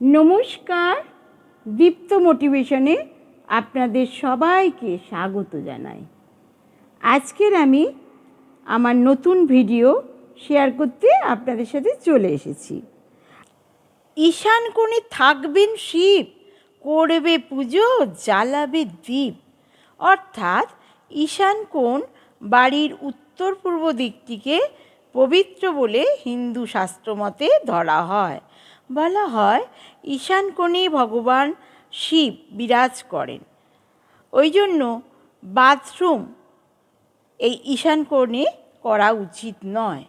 নমস্কার। দীপ্ত মোটিভেশনে আপনাদের সবাইকে স্বাগত জানাই। আজকের আমি আমার নতুন ভিডিও শেয়ার করতে আপনাদের সাথে চলে এসেছি। ঈশান কোণে থাকবেন শিব, করবে পুজো, জ্বালাবে দ্বীপ অর্থাৎ ঈশান কোণ বাড়ির উত্তর পূর্ব দিকটিকে পবিত্র বলে হিন্দু শাস্ত্রমতে ধরা হয়। বলা হয়, ঈশান কোণে ভগবান শিব বিরাজ করেন। ওই জন্য বাথরুম এই ঈশান কোণে করা উচিত নয়।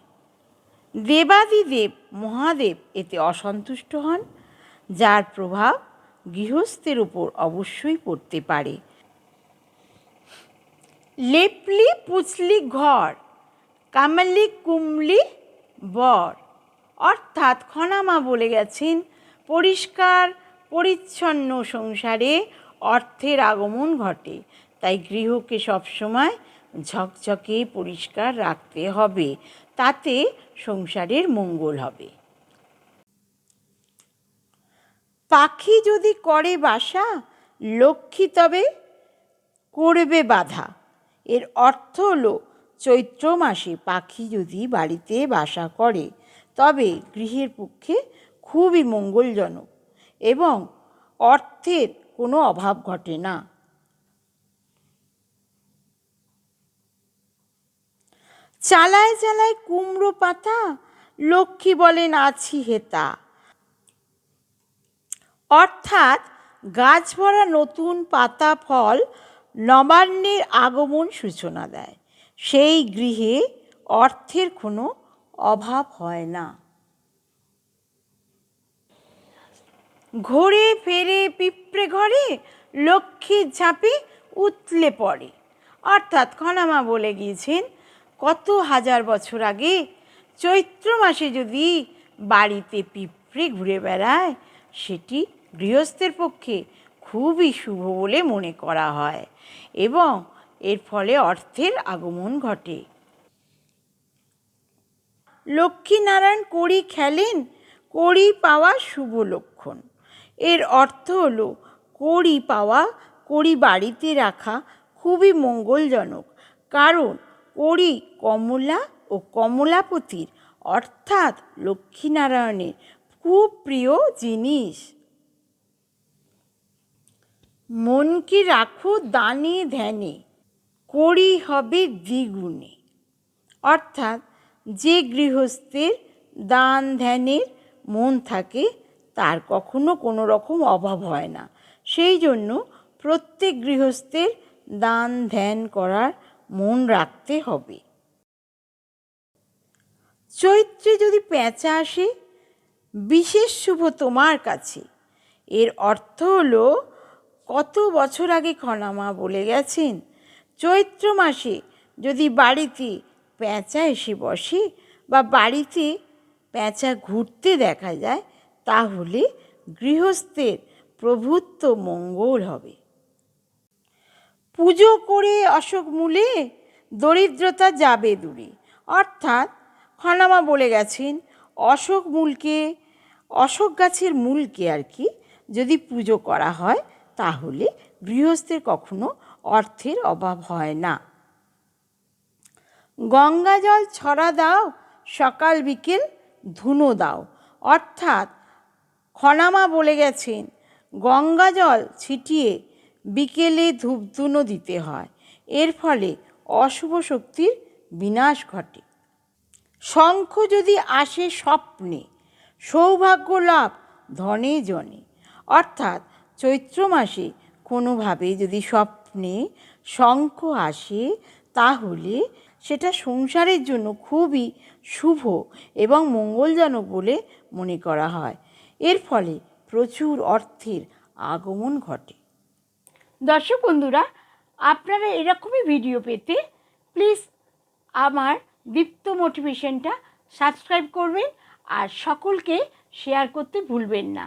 দেবাদিদেব, মহাদেব এতে অসন্তুষ্ট হন, যার প্রভাব গৃহস্থের উপর অবশ্যই পড়তে পারে। লেপলি পুচলি ঘর, কামালি কুমলি বর অর্থাৎ খনামা বলে গেছেন, পরিষ্কার, পরিচ্ছন্ন সংসারে অর্থের আগমন ঘটে। তাই গৃহকে সবসময় ঝকঝকে পরিষ্কার রাখতে হবে। তাতে সংসারের মঙ্গল হবে। পাখি যদি করে বাসা, লক্ষ্মী তবে করবে বাধা। এর অর্থ হলো, চৈত্র মাসে পাখি যদি বাড়িতে বাসা করে তবে গৃহের পক্ষে খুবই মঙ্গলজনক এবং অর্থের কোনো অভাব ঘটে না। চালায় চালায় কুমড়ো পাতা, লক্ষ্মী বলেন, আছি হেতা অর্থাৎ গাছ ভরা নতুন পাতা, ফল, নবান্নের আগমন সূচনা দেয়। সেই গৃহে অর্থের কোনো অভাব হয় না। ঘোরে ফেরে পিঁপড়ে ঘরে লক্ষ্মীর ঝাঁপে উতলে পড়ে। অর্থাৎ খনামা বলে গিয়েছেন, কত হাজার বছর আগে চৈত্র মাসে যদি বাড়িতে পিঁপড়ে ঘুরে বেড়ায়, সেটি গৃহস্থের পক্ষে খুবই শুভ বলে মনে করা হয় এবং এর ফলে অর্থের আগমন ঘটে। লক্ষ্মীনারায়ণ কড়ি খেলেন কড়ি পাওয়া শুভ লক্ষণ। এর অর্থ হলো কড়ি পাওয়া কড়ি বাড়িতে রাখা খুবই মঙ্গলজনক। কারণ কড়ি কমলা ও কমলাপতির, অর্থাৎ লক্ষ্মীনারায়ণের খুব প্রিয় জিনিস। মনকে রাখো দানে ধ্যানে, করি হবে দ্বিগুণে। অর্থাৎ যে গৃহস্থের দান ধ্যানের মন থাকে, তার কখনো কোনো রকম অভাব হয় না। সেই জন্য প্রত্যেক গৃহস্থের দান ধ্যান করার মন রাখতে হবে। চৈত্রে যদি পেঁচা আসে, বিশেষ শুভ তোমার কাছে। এর অর্থ হলো, কত বছর আগে খনামা বলে গেছেন, চৈত্র মাসে যদি বাড়িতে পেঁচা এসে বসে বা বাড়িতে পেঁচা ঘুরতে দেখা যায়, তাহলে গৃহস্থের প্রভুত্ব মঙ্গল হবে। পুজো করে অশোক মূলে দরিদ্রতা যাবে দূরে। অর্থাৎ খনামা বলে গেছেন, অশোক মূলকে, অশোক গাছের মূলকে আর কি যদি পুজো করা হয়, তাহলে গৃহস্থের কখনো অর্থের অভাব হয় না। গঙ্গা জল ছড়া দাও, সকাল বিকেল ধুনো দাও। অর্থাৎ খনামা বলে গেছেন, গঙ্গা জল ছিটিয়ে বিকেলে ধূপধুনো দিতে হয়। এর ফলে অশুভ শক্তির বিনাশ ঘটে। শঙ্খ যদি আসে স্বপ্নে, সৌভাগ্য লাভ ধনে জনে। অর্থাৎ চৈত্র মাসে কোনোভাবে যদি স্বপ্নে শঙ্খ আসে, তাহলে সেটা সংসারের জন্য খুবই শুভ এবং মঙ্গলজনক বলে মনে করা হয়। এর ফলে প্রচুর অর্থের আগমন ঘটে। দর্শক বন্ধুরা, আপনারা এরকমই ভিডিও পেতে প্লিজ আমার দীপ্ত মোটিভেশনটা সাবস্ক্রাইব করবেন আর সকলকে শেয়ার করতে ভুলবেন না।